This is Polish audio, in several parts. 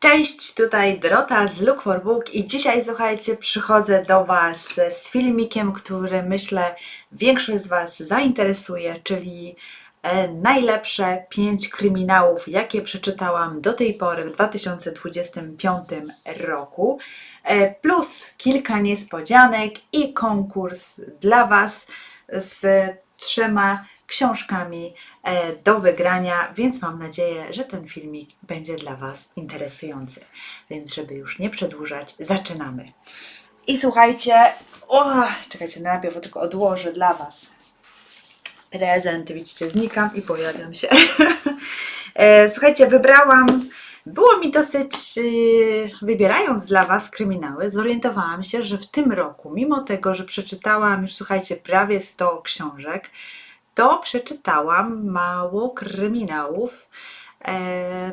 Cześć, tutaj Dorota z Look for Book i dzisiaj słuchajcie, przychodzę do Was z filmikiem, który myślę większość z Was zainteresuje, czyli e, najlepsze 5 kryminałów, jakie przeczytałam do tej pory w 2025 roku, e, plus kilka niespodzianek i konkurs dla Was z trzema książkami e, do wygrania, więc mam nadzieję, że ten filmik będzie dla Was interesujący. Więc żeby już nie przedłużać, zaczynamy. I słuchajcie, o, czekajcie, najpierw tylko odłożę dla Was prezent. Widzicie, znikam i pojawiam się. E, Słuchajcie, wybrałam. Było mi dosyć, yy, wybierając dla Was kryminały, zorientowałam się, że w tym roku, mimo tego, że przeczytałam już, słuchajcie, prawie 100 książek, to przeczytałam mało kryminałów. E,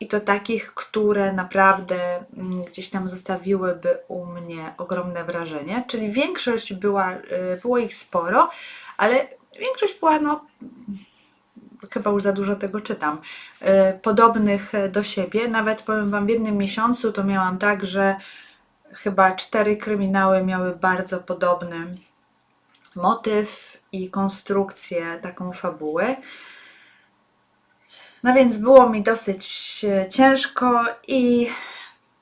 I to takich, które naprawdę mm, gdzieś tam zostawiłyby u mnie ogromne wrażenie. Czyli większość była, y, było ich sporo, ale większość była, no, chyba już za dużo tego czytam, y, podobnych do siebie. Nawet powiem Wam, w jednym miesiącu to miałam tak, że chyba cztery kryminały miały bardzo podobny motyw i konstrukcję, taką fabułę. No więc było mi dosyć e, ciężko i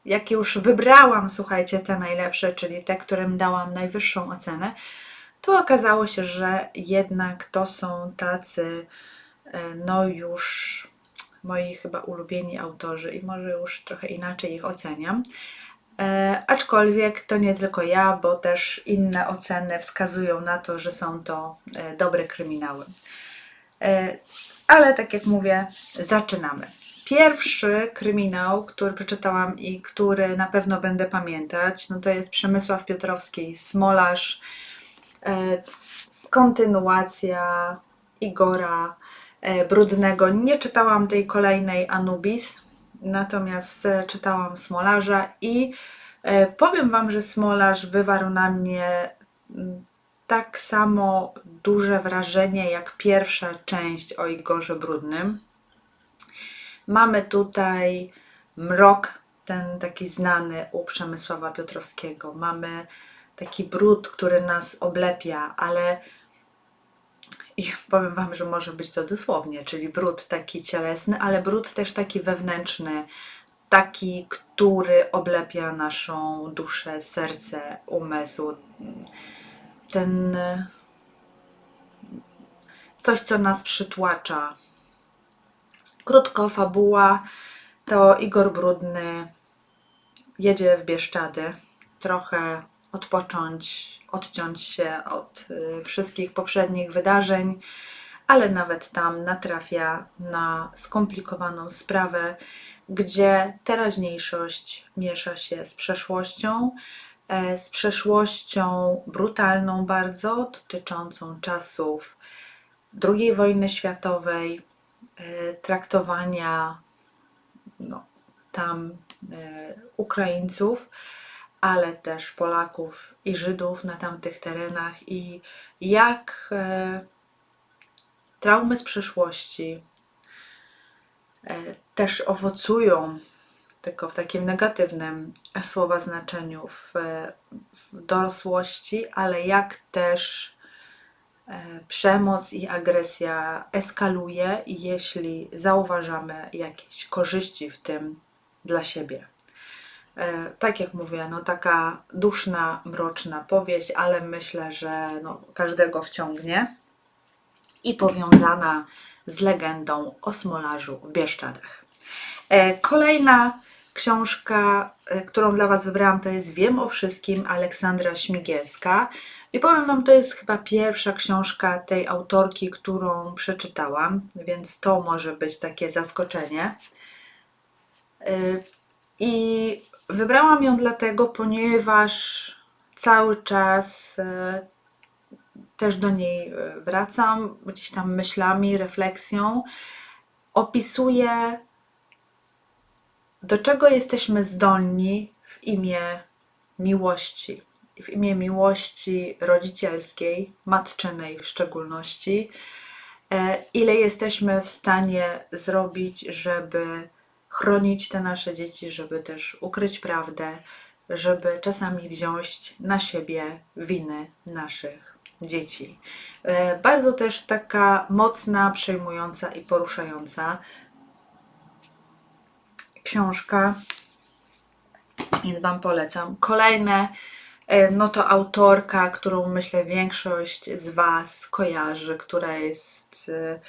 jak już wybrałam, słuchajcie, te najlepsze, czyli te, którym dałam najwyższą ocenę, to okazało się, że jednak to są tacy, e, no już moi chyba ulubieni autorzy i może już trochę inaczej ich oceniam. E, aczkolwiek to nie tylko ja, bo też inne oceny wskazują na to, że są to e, dobre kryminały. E, ale tak jak mówię, zaczynamy. Pierwszy kryminał, który przeczytałam i który na pewno będę pamiętać, no to jest Przemysław Piotrowski, Smolarz, kontynuacja Igora Brudnego. Nie czytałam tej kolejnej Anubis, natomiast e, czytałam Smolarza i e, powiem Wam, że Smolarz wywarł na mnie tak samo duże wrażenie jak pierwsza część o Igorze Brudnym. Mamy tutaj mrok, ten taki znany u Przemysława Piotrowskiego. Mamy taki brud, który nas oblepia, ale i powiem Wam, że może być to dosłownie, czyli brud taki cielesny, ale brud też taki wewnętrzny, taki, który oblepia naszą duszę, serce, umysł. Ten coś, co nas przytłacza. Krótko, fabuła to Igor Brudny jedzie w Bieszczady, trochę odpocząć, odciąć się od y, wszystkich poprzednich wydarzeń, ale nawet tam natrafia na skomplikowaną sprawę, gdzie teraźniejszość miesza się z przeszłością, e, z przeszłością brutalną bardzo, dotyczącą czasów II wojny światowej, e, traktowania no, tam e, Ukraińców, ale też Polaków i Żydów na tamtych terenach i jak e, traumy z przeszłości e, też owocują, tylko w takim negatywnym słowa znaczeniu, w, w dorosłości, ale jak też e, przemoc i agresja eskaluje, jeśli zauważamy jakieś korzyści w tym dla siebie. E, tak jak mówię, no taka duszna, mroczna powieść, ale myślę, że no, każdego wciągnie i powiązana z legendą o smolarzu w Bieszczadach. E, Kolejna książka, e, którą dla Was wybrałam, to jest Wiem o wszystkim Aleksandra Śmigielska. I powiem Wam, to jest chyba pierwsza książka tej autorki, którą przeczytałam, więc to może być takie zaskoczenie. I wybrałam ją dlatego, ponieważ cały czas e, też do niej e, wracam, gdzieś tam myślami, refleksją. Opisuje, do czego jesteśmy zdolni w imię miłości. W imię miłości rodzicielskiej, matczynej w szczególności. E, Ile jesteśmy w stanie zrobić, żeby chronić te nasze dzieci, żeby też ukryć prawdę, żeby czasami wziąć na siebie winy naszych dzieci. E, Bardzo też taka mocna, przejmująca i poruszająca książka, więc Wam polecam. Kolejne, e, no to autorka, którą myślę większość z Was kojarzy, która jest, e,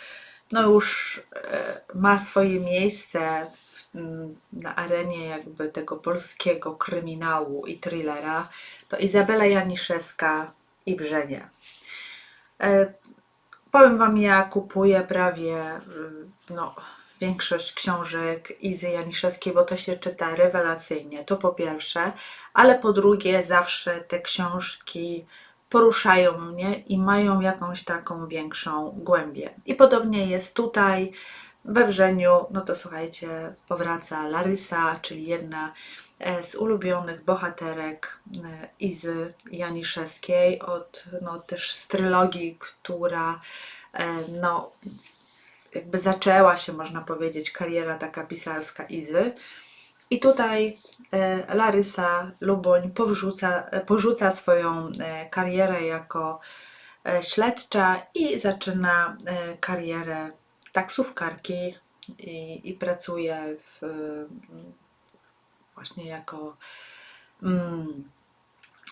no już ma swoje miejsce na arenie jakby tego polskiego kryminału i thrillera, to Izabela Janiszewska i Brzenie. E, Powiem Wam, ja kupuję prawie y, no, większość książek Izy Janiszewskiej, bo to się czyta rewelacyjnie, to po pierwsze, ale po drugie zawsze te książki poruszają mnie i mają jakąś taką większą głębię. I podobnie jest tutaj we Wrzeniu, no to słuchajcie, powraca Larysa, czyli jedna e, z ulubionych bohaterek e, Izy Janiszewskiej, od no, też z trylogii, która e, no, jakby zaczęła się, można powiedzieć, kariera taka pisarska Izy. I tutaj Larysa Luboń powrzuca, porzuca swoją karierę jako śledcza i zaczyna karierę taksówkarki i, i pracuje w, właśnie jako mm,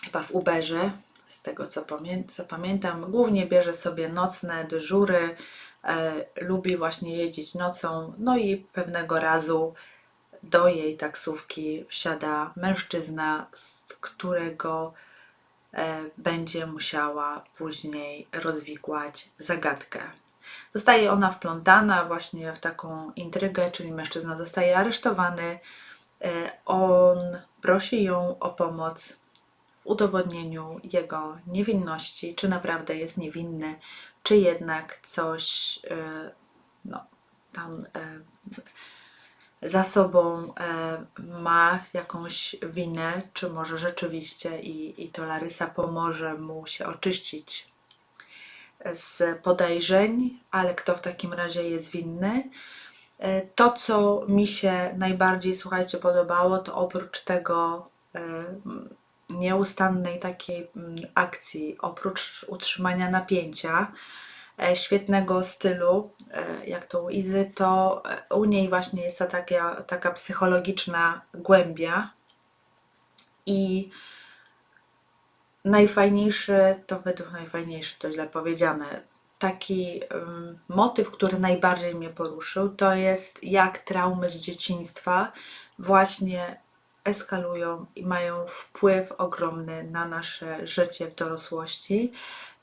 chyba w Uberze, z tego co, pamię co pamiętam. Głównie bierze sobie nocne dyżury, e, lubi właśnie jeździć nocą, no i pewnego razu do jej taksówki wsiada mężczyzna, z którego e, będzie musiała później rozwikłać zagadkę. Zostaje ona wplątana właśnie w taką intrygę, czyli mężczyzna zostaje aresztowany. E, On prosi ją o pomoc w udowodnieniu jego niewinności, czy naprawdę jest niewinny, czy jednak coś e, no, tam e, za sobą ma jakąś winę, czy może rzeczywiście i, i to Larysa pomoże mu się oczyścić z podejrzeń, ale kto w takim razie jest winny. E, To, co mi się najbardziej, słuchajcie, podobało, to oprócz tego e, nieustannej takiej mm, akcji, oprócz utrzymania napięcia, e, świetnego stylu, jak to u Izy, to u niej właśnie jest ta taka, taka psychologiczna głębia i najfajniejszy, to według najfajniejszy, to źle powiedziane, taki motyw, który najbardziej mnie poruszył, to jest jak traumy z dzieciństwa właśnie eskalują i mają wpływ ogromny na nasze życie w dorosłości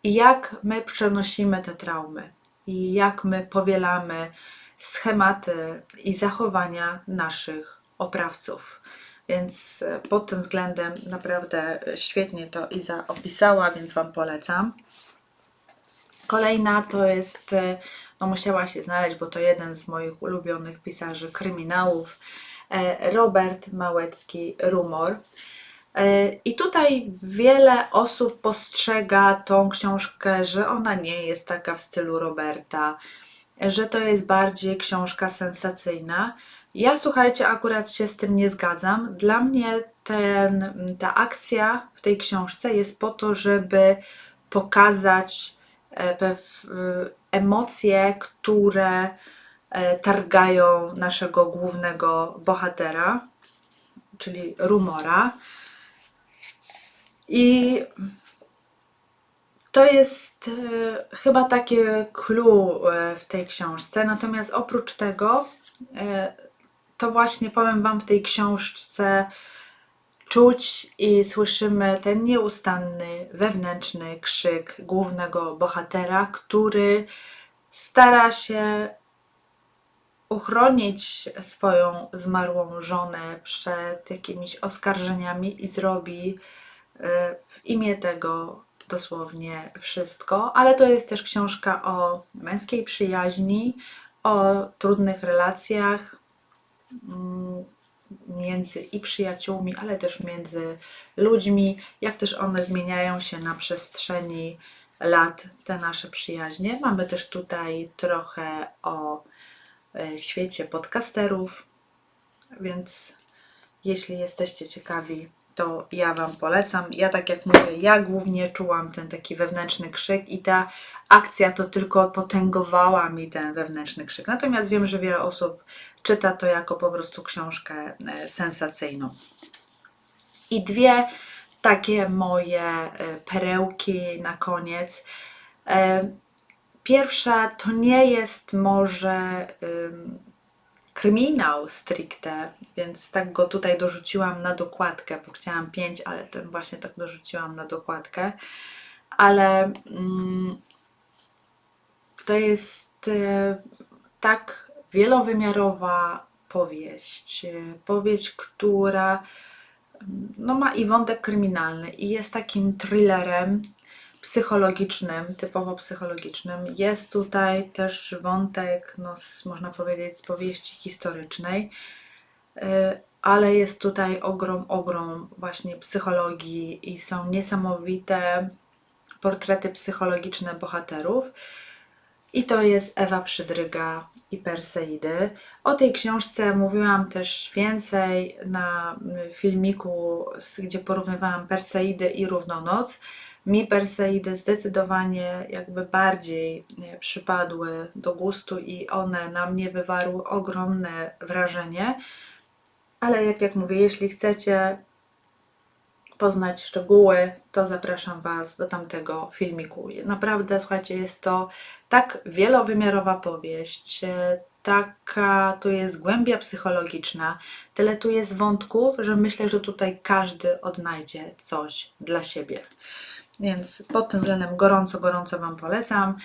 i jak my przenosimy te traumy i jak my powielamy schematy i zachowania naszych oprawców. Więc e, pod tym względem naprawdę e, świetnie to Iza opisała, więc Wam polecam. Kolejna to jest, e, no musiała się znaleźć, bo to jeden z moich ulubionych pisarzy kryminałów, Robert Małecki Rumor. I tutaj wiele osób postrzega tą książkę, że ona nie jest taka w stylu Roberta, że to jest bardziej książka sensacyjna. Ja słuchajcie, akurat się z tym nie zgadzam. Dla mnie ten, ta akcja w tej książce jest po to, żeby pokazać e, e, emocje, które e, targają naszego głównego bohatera, czyli rumora. I to jest chyba takie clue w tej książce. Natomiast oprócz tego, to właśnie powiem Wam, w tej książce czuć i słyszymy ten nieustanny wewnętrzny krzyk głównego bohatera, który stara się uchronić swoją zmarłą żonę przed jakimiś oskarżeniami i zrobi e, w imię tego dosłownie wszystko, ale to jest też książka o męskiej przyjaźni, o trudnych relacjach między i przyjaciółmi, ale też między ludźmi, jak też one zmieniają się na przestrzeni lat, te nasze przyjaźnie. Mamy też tutaj trochę o e, świecie podcasterów, więc jeśli jesteście ciekawi, to ja Wam polecam. Ja tak jak mówię, ja głównie czułam ten taki wewnętrzny krzyk i ta akcja to tylko potęgowała mi ten wewnętrzny krzyk. Natomiast wiem, że wiele osób czyta to jako po prostu książkę e, sensacyjną. I dwie takie moje e, perełki na koniec. E, Pierwsza to nie jest może ym, kryminał stricte, więc tak go tutaj dorzuciłam na dokładkę, bo chciałam pięć, ale ten właśnie tak dorzuciłam na dokładkę. Ale mm, to jest tak wielowymiarowa powieść. e, Powieść, która no, ma i wątek kryminalny, i jest takim thrillerem psychologicznym, typowo psychologicznym. Jest tutaj też wątek, no, można powiedzieć, z powieści historycznej, y, ale jest tutaj ogrom, ogrom właśnie psychologii i są niesamowite portrety psychologiczne bohaterów. I to jest Ewa Przydryga i Perseidy. O tej książce mówiłam też więcej na filmiku, gdzie porównywałam Perseidy i Równonoc. Mi Perseidy zdecydowanie jakby bardziej przypadły do gustu i one na mnie wywarły ogromne wrażenie. Ale jak, jak mówię, jeśli chcecie poznać szczegóły, to zapraszam Was do tamtego filmiku. Naprawdę, słuchajcie, jest to tak wielowymiarowa powieść, e, taka tu jest głębia psychologiczna, tyle tu jest wątków, że myślę, że tutaj każdy odnajdzie coś dla siebie. Więc pod tym względem gorąco, gorąco Wam polecam.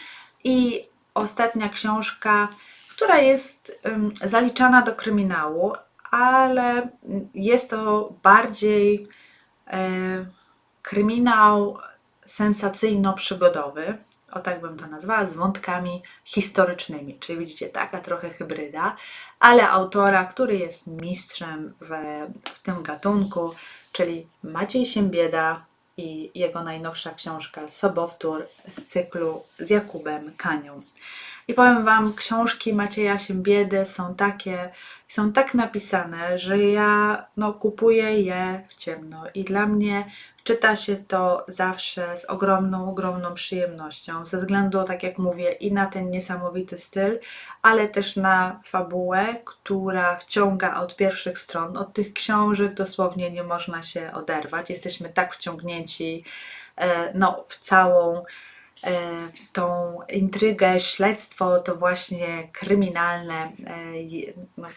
I ostatnia książka, która jest ym, zaliczana do kryminału, ale jest to bardziej kryminał sensacyjno-przygodowy, o tak bym to nazwała, z wątkami historycznymi. Czyli widzicie, taka trochę hybryda, ale autora, który jest mistrzem we, w tym gatunku, czyli Maciej Siembieda i jego najnowsza książka Sobowtór z cyklu z Jakubem Kanią. I powiem Wam, książki Macieja Siembiedy są takie, są tak napisane, że ja no, kupuję je w ciemno i dla mnie czyta się to zawsze z ogromną, ogromną przyjemnością, ze względu, tak jak mówię, i na ten niesamowity styl, ale też na fabułę, która wciąga od pierwszych stron. Od tych książek dosłownie nie można się oderwać. Jesteśmy tak wciągnięci e, no, w całą tą intrygę, śledztwo, to właśnie kryminalne. e, no,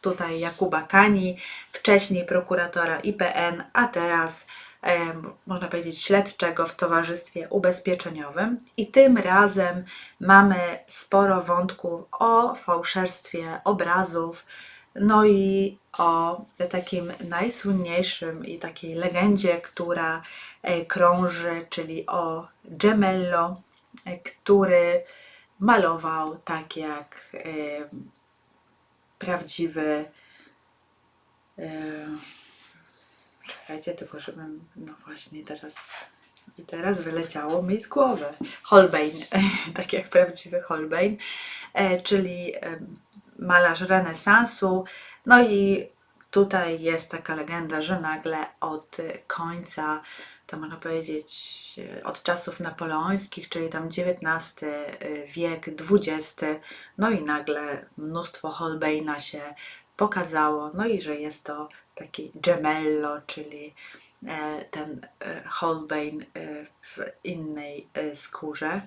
Tutaj Jakuba Kani, wcześniej prokuratora IPN, a teraz em, można powiedzieć śledczego w towarzystwie ubezpieczeniowym. I tym razem mamy sporo wątków o fałszerstwie obrazów, no i o takim najsłynniejszym i takiej legendzie, która e, krąży, czyli o Gemello, e, który malował tak jak e, prawdziwy. Czekajcie, tylko żebym. No właśnie, teraz. I teraz wyleciało mi z głowy. Holbein, tak jak prawdziwy Holbein, czyli malarz renesansu. No i tutaj jest taka legenda, że nagle od końca, to można powiedzieć, od czasów napoleońskich, czyli tam XIX wiek, XX, no i nagle mnóstwo Holbeina się pokazało, no i że jest to taki gemello, czyli e, ten e, Holbein e, w innej skórze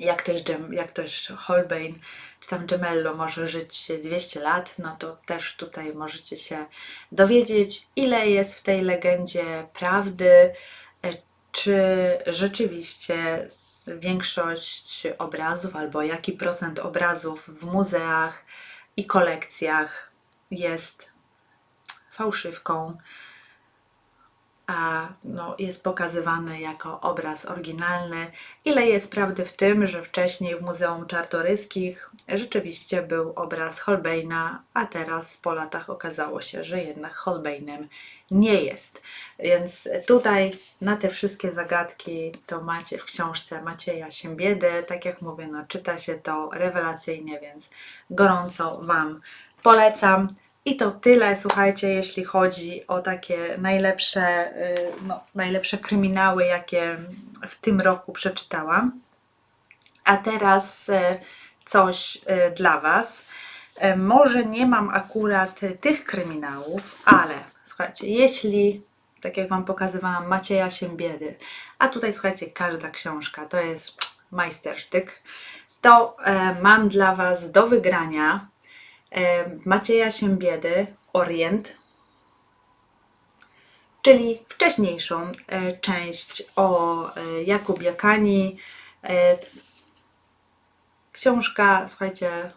jak też, jak też Holbein czy tam Gemello może żyć 200 lat, no to też tutaj możecie się dowiedzieć, ile jest w tej legendzie prawdy, e, czy rzeczywiście większość obrazów albo jaki procent obrazów w muzeach i kolekcjach jest fałszywką, no, jest pokazywany jako obraz oryginalny. Ile jest prawdy w tym, że wcześniej w Muzeum Czartoryskich rzeczywiście był obraz Holbeina, a teraz po latach okazało się, że jednak Holbeinem nie jest. Więc tutaj na te wszystkie zagadki to macie w książce Macieja Siembiedy. Tak jak mówię, no, czyta się to rewelacyjnie, więc gorąco Wam polecam. I to tyle, słuchajcie, jeśli chodzi o takie najlepsze, y, no, najlepsze kryminały, jakie w tym roku przeczytałam. A teraz y, coś y, dla Was. Może nie mam akurat tych kryminałów, ale słuchajcie, jeśli, tak jak Wam pokazywałam, Macieja Siembiedy, a tutaj słuchajcie, każda książka to jest majstersztyk, to mam dla Was do wygrania Macieja Siembiedy Orient, czyli wcześniejszą e, część o e, Jakubiakani. E, książka, słuchajcie,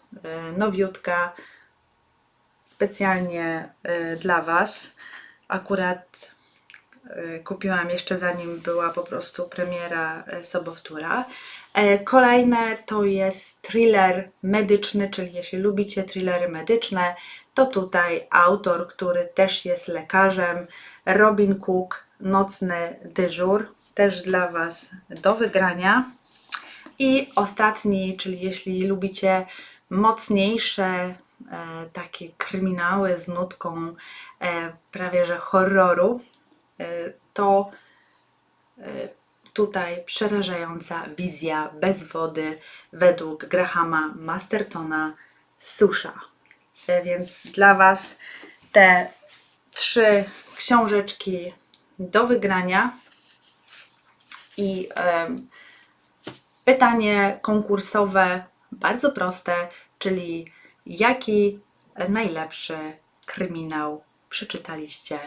nowiutka, specjalnie dla Was. Akurat kupiłam jeszcze zanim była po prostu premiera Sobowtóra. E, Kolejne to jest thriller medyczny, czyli jeśli lubicie thrillery medyczne, to tutaj autor, który też jest lekarzem, Robin Cook, Nocny dyżur, też dla Was do wygrania. I ostatni, czyli jeśli lubicie mocniejsze e, takie kryminały z nutką e, prawie że horroru, to tutaj przerażająca wizja bez wody według Grahama Mastertona Susza. E, Więc dla Was te trzy książeczki do wygrania i em, Pytanie konkursowe, bardzo proste, czyli jaki najlepszy kryminał przeczytaliście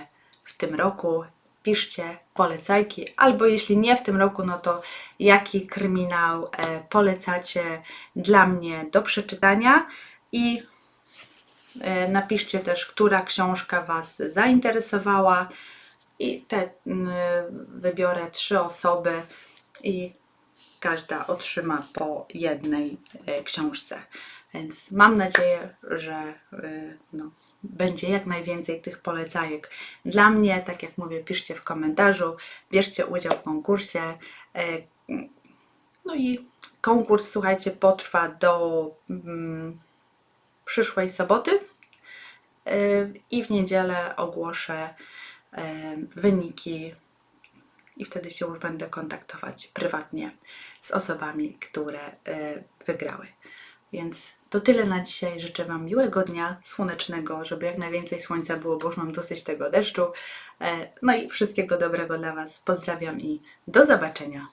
w tym roku? Piszcie polecajki, albo jeśli nie w tym roku, no to jaki kryminał e, polecacie dla mnie do przeczytania i e, napiszcie też, która książka Was zainteresowała i te wybiorę trzy osoby i każda otrzyma po jednej e, książce. Więc mam nadzieję, że e, no, będzie jak najwięcej tych polecajek dla mnie. Tak jak mówię, piszcie w komentarzu, bierzcie udział w konkursie. E, No i konkurs, słuchajcie, potrwa do mm, przyszłej soboty E, i w niedzielę ogłoszę wyniki i wtedy się już będę kontaktować prywatnie z osobami, które wygrały. Więc to tyle na dzisiaj. Życzę Wam miłego dnia słonecznego, żeby jak najwięcej słońca było, bo już mam dosyć tego deszczu. E, No i wszystkiego dobrego dla Was. Pozdrawiam i do zobaczenia.